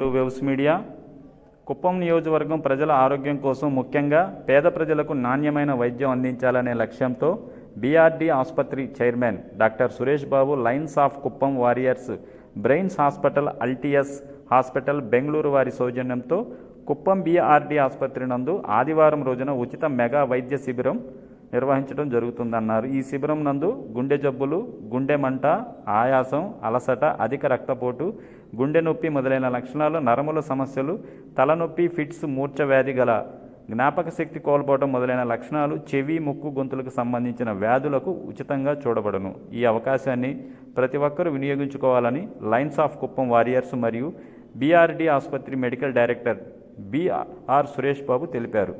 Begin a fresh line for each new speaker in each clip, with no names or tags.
To వెవ్స్ media. Kuppam నియోజకవర్గం ప్రజల ఆరోగ్యం కోసం ముఖ్యంగా పేద ప్రజలకు నాణ్యమైన వైద్యం అందించాలనే లక్ష్యంతో బీఆర్డీ ఆసుపత్రి chairman doctor Suresh Babu Lions of Kuppam warriors brains hospital Altius hospital Bengaluru వారి సౌజన్యంతో కుప్పం బీఆర్డీ ఆసుపత్రి నందు ఆదివారం రోజున ఉచిత మెగా వైద్య శిబిరం నిర్వహించడం జరుగుతుందన్నారు. ఈ శిబిరం నందు గుండె జబ్బులు గుండె మంట ఆయాసం అలసట అధిక రక్తపోటు గుండె నొప్పి మొదలైన లక్షణాలు నరముల సమస్యలు తలనొప్పి ఫిట్స్ మూర్ఛ వ్యాధి గల జ్ఞాపక శక్తి కోల్పోవడం మొదలైన లక్షణాలు చెవి ముక్కు గొంతులకు సంబంధించిన వ్యాధులకు ఉచితంగా చూడబడును. ఈ అవకాశాన్ని ప్రతి ఒక్కరూ వినియోగించుకోవాలని లైన్స్ ఆఫ్ కుప్పం వారియర్స్ మరియు బీఆర్డీ ఆసుపత్రి medical director BR Suresh Babu తెలిపారు.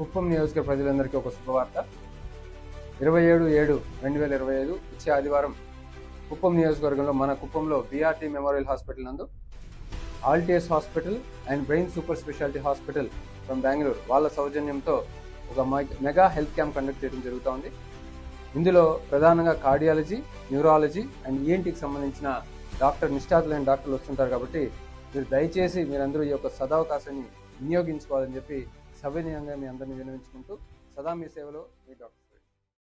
కుప్పం నియోజక ప్రజలందరికీ ఒక శుభవార్త. ఇరవై ఏడు ఏడు రెండు వేల ఇరవై ఐదు వచ్చే ఆదివారం కుప్పం నియోజకవర్గంలో మన కుప్పంలో బీఆర్టీ మెమోరియల్ హాస్పిటల్ నందు Altius hospital and brain super speciality hospital from Bengaluru వాళ్ళ సౌజన్యంతో ఒక మెగా హెల్త్ క్యాంప్ కండక్ట్ చేయడం జరుగుతోంది. ఇందులో ప్రధానంగా కార్డియాలజీ న్యూరాలజీ అండ్ ఈఎన్టీకి సంబంధించిన డాక్టర్ నిష్ఠాతులైన డాక్టర్లు వస్తుంటారు కాబట్టి మీరు దయచేసి మీరందరూ ఈ యొక్క సదావకాశాన్ని వినియోగించుకోవాలని చెప్పి సవినయంగా మీ అందరిని వినియోగించుకుంటూ సదా మీ సేవలో మీ డాక్టర్.